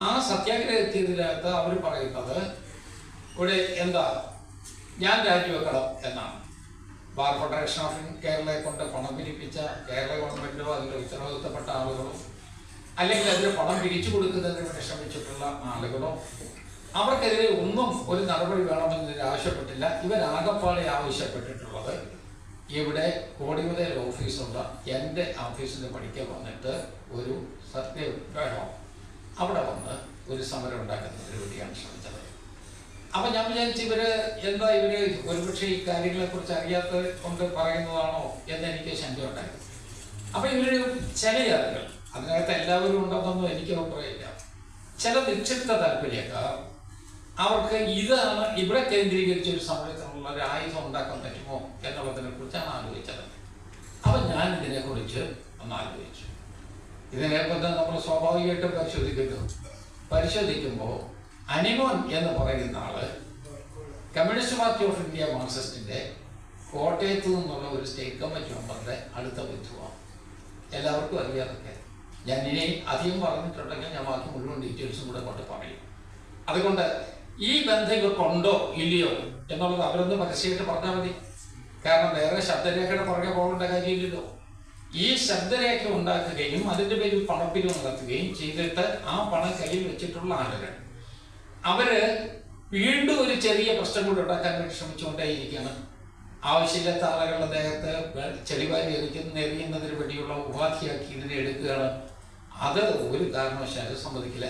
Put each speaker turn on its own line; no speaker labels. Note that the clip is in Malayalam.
ആ സത്യാഗ്രഹം എത്തിയതിനകത്ത് അവർ പറയുന്നത് ഇവിടെ എന്താ ഞാൻ രാജിവെക്കണം എന്നാണ്. ബാർ ഫെഡറേഷൻ ഓഫ് കേരളയെ കൊണ്ട് പണം പിരിപ്പിച്ച കേരള ഗവൺമെന്റോ അതിന്റെ ഉത്തരവാദിത്തപ്പെട്ട ആളുകളോ അല്ലെങ്കിൽ അതിന് പണം പിരിച്ചു കൊടുക്കുന്നതിന് വേണ്ടി ശ്രമിച്ചിട്ടുള്ള ആളുകളോ അവർക്കെതിരെ ഒന്നും ഒരു നടപടി വേണമെന്ന് ആവശ്യപ്പെട്ടില്ല. ഇവരാകപ്പാടെ ആവശ്യപ്പെട്ടിട്ടുള്ളത് ഇവിടെ കോടിമുതൽ ഓഫീസുള്ള എന്റെ ഓഫീസിൽ പഠിക്കാൻ വന്നിട്ട് ഒരു സമരം ഉണ്ടാക്കുന്നതിന് വേണ്ടിയാണ് ശ്രമിച്ചത്. അപ്പൊ ഞാൻ വിചാരിച്ചു ഇവർ എന്താ ഇവർ ഒരുപക്ഷെ ഈ കാര്യങ്ങളെ കുറിച്ച് അറിയാത്ത കൊണ്ട് പറയുന്നതാണോ എന്ന് എനിക്ക് ശങ്ക ഉണ്ടായിരുന്നു. അപ്പൊ ഇവർ ചില ആളുകൾ അതിനകത്ത് എല്ലാവരും ഉണ്ടെന്നൊന്നും എനിക്ക് അഭിപ്രായമില്ല. ചില നിക്ഷിപ്ത താല്പര്യക്കാർ അവർക്ക് ഇതാണ് ഇവിടെ കേന്ദ്രീകരിച്ച ഒരു സമരത്തിനുള്ള ഒരു ആയുധം ഉണ്ടാക്കാൻ പറ്റുമോ എന്നുള്ളതിനെ കുറിച്ചാണ് ആലോചിച്ചത്. അപ്പൊ ഞാൻ ഇതിനെക്കുറിച്ച് ഒന്ന് ആലോചിച്ചു. ഇതിനെക്കുറിച്ച് നമ്മൾ സ്വാഭാവികമായിട്ടും പരിശോധിക്കുന്നു. പരിശോധിക്കുമ്പോൾ അനിമോൻ എന്ന് പറയുന്ന ആൾ കമ്മ്യൂണിസ്റ്റ് പാർട്ടി ഓഫ് ഇന്ത്യ മാർക്സിസ്റ്റിന്റെ കോട്ടയത്ത് നിന്നുള്ള ഒരു സ്റ്റേറ്റ് കമ്മിറ്റി മെമ്പറുടെ അടുത്ത ബന്ധുവാണ്. എല്ലാവർക്കും അറിയാതൊക്കെ. ഞാൻ ഇനി അധികം പറഞ്ഞിട്ടുണ്ടെങ്കിൽ ഞാൻ ബാക്കി മുഴുവൻ ഡീറ്റെയിൽസും കൂടെ കൊണ്ട് പറയും. അതുകൊണ്ട് ഈ ബന്ധം ഇവർക്കുണ്ടോ ഇല്ലയോ എന്നുള്ളത് അവരൊന്ന് പരസ്യമായിട്ട് പറഞ്ഞാൽ മതി. കാരണം വേറെ ശബ്ദരേഖയുടെ പുറകെ പോകേണ്ട കാര്യമില്ലല്ലോ. ഈ ശബ്ദരേഖ ഉണ്ടാക്കുകയും അതിന്റെ പേരിൽ പണപ്പിരിവ് നടത്തുകയും ചെയ്തിട്ട് ആ പണം കയ്യിൽ വെച്ചിട്ടുള്ള ആളുകൾ. അവർ വീണ്ടും ഒരു ചെറിയ പ്രശ്നം കൂടി ഉണ്ടാക്കാൻ വേണ്ടി ശ്രമിച്ചുകൊണ്ടേയിരിക്കുകയാണ്. ആവശ്യമില്ലാത്ത ആളുകളുടെ ദേഹത്ത് ചെളിവാരി എറിക്കുന്ന എറിയുന്നതിന് വേണ്ടിയുള്ള ഉപാധിയാക്കി ഇതിനെ എടുക്കുകയാണ്. അത് ഒരു കാരണവശാലും സമ്മതിക്കില്ല.